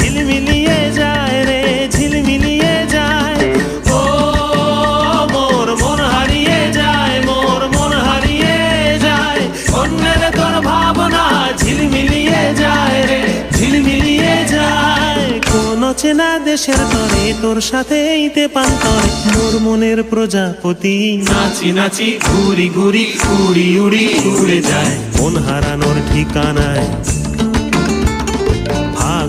ঝিলমিলিয়ে যায় রে, ঝিলমিলিয়ে যায়। ও মন হারিয়ে যায়, মোর মন হারিয়ে যায়। কন্যের তোর ভাবনা ঝিলমিলিয়ে যায় রে, ঝিলমিলিয়ে যায়। কোন চেনা দেশের তরে তোর সাথে ইতে পান্তরে মোর মনের প্রজাপতি নাচি নাচি ঘুরি ঘুরি, উড়ি উড়ি উড়ে যায়। মন হারানোর ঠিকানায়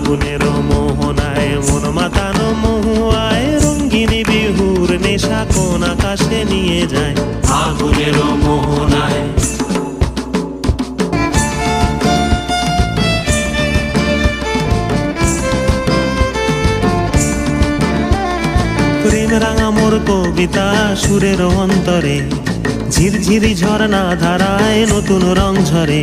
ফাগুনের মোহনায়, মন মাতানো মহুয়ায়, রঙ্গিনী বিহুর নেশা কোন আকাশে নিয়ে যায়? ফাগুনের মোহনায়। প্রেম কবিতা সুরের অন্তরে, ঝিরঝিরি ঝর্ণা ধারায় নতুন রং ঝরে।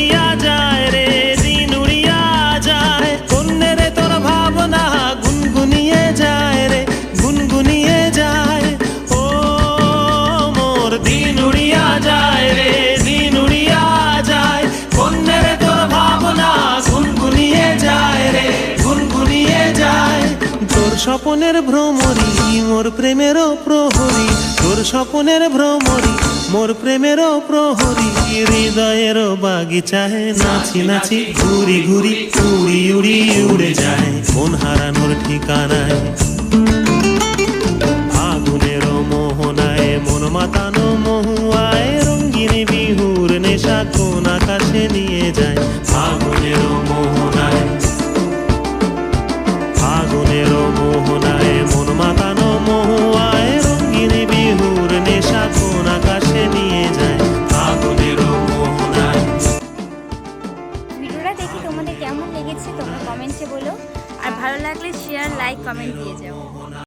তোর স্বপনের ভ্রমরি, মোর প্রেমের প্রহরী। তোর স্বপনের ভ্রমরি, মোর প্রেমের প্রহরী। হৃদয়ের বাগিচায় নাচি নাচি ঘুরি ঘুরি, উড়ি উড়ি উড়ে যায়। মন হারানোর ঠিকানায় ভিডিওটা দেখি তোমাদের কেমন লেগেছে, তোমরা কমেন্টে বলো। আর ভালো লাগলে শেয়ার লাইক কমেন্ট দিয়ে যাও।